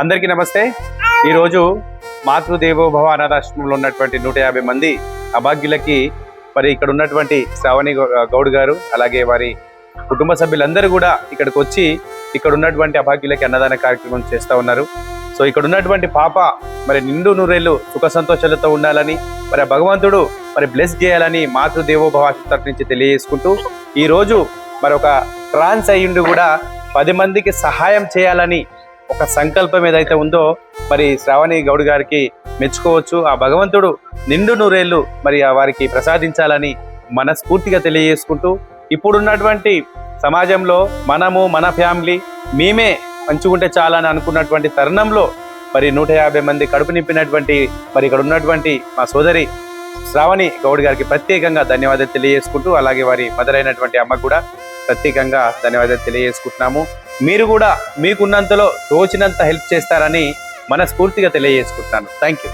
అందరికీ నమస్తే. ఈరోజు మాతృదేవోభవ అనాథాశ్రమంలో ఉన్నటువంటి నూట యాభై మంది అభాగ్యులకి మరి ఇక్కడ ఉన్నటువంటి శ్రావణి గౌడ్ గారు అలాగే వారి కుటుంబ సభ్యులందరూ కూడా ఇక్కడికి వచ్చి ఇక్కడ ఉన్నటువంటి అభాగ్యులకి అన్నదాన కార్యక్రమం చేస్తూ ఉన్నారు. సో ఇక్కడ ఉన్నటువంటి పాప మరి నిండు నూరేళ్ళు సుఖ సంతోషాలతో ఉండాలని మరి ఆ భగవంతుడు మరి బ్లెస్ చేయాలని మాతృదేవోభవ తరఫు నుంచి తెలియజేసుకుంటూ ఈరోజు మరొక మరి ఒక ట్రాన్స్ అయ్యుండి కూడా పది మందికి సహాయం చేయాలని ఒక సంకల్పం ఏదైతే ఉందో మరి శ్రావణి గౌడ్ గారికి మెచ్చుకోవచ్చు. ఆ భగవంతుడు నిండు నూరేళ్ళు మరి ఆ వారికి ప్రసాదించాలని మనస్ఫూర్తిగా తెలియజేసుకుంటూ ఇప్పుడున్నటువంటి సమాజంలో మనము మన ఫ్యామిలీ మేమే పంచుకుంటే చాలని అనుకున్నటువంటి తరుణంలో మరి నూట యాభై మంది కడుపు నింపినటువంటి మరి ఇక్కడ ఉన్నటువంటి మా సోదరి శ్రావణి గౌడ్ గారికి ప్రత్యేకంగా ధన్యవాదాలు తెలియజేసుకుంటూ అలాగే వారి మదర్ అయినటువంటి అమ్మకు కూడా ప్రత్యేకంగా ధన్యవాదాలు తెలియజేసుకుంటున్నాము. మీరు కూడా మీకున్నంతలో తోచినంత హెల్ప్ చేస్తారని మనస్ఫూర్తిగా తెలియజేసుకుంటున్నాను. Thank you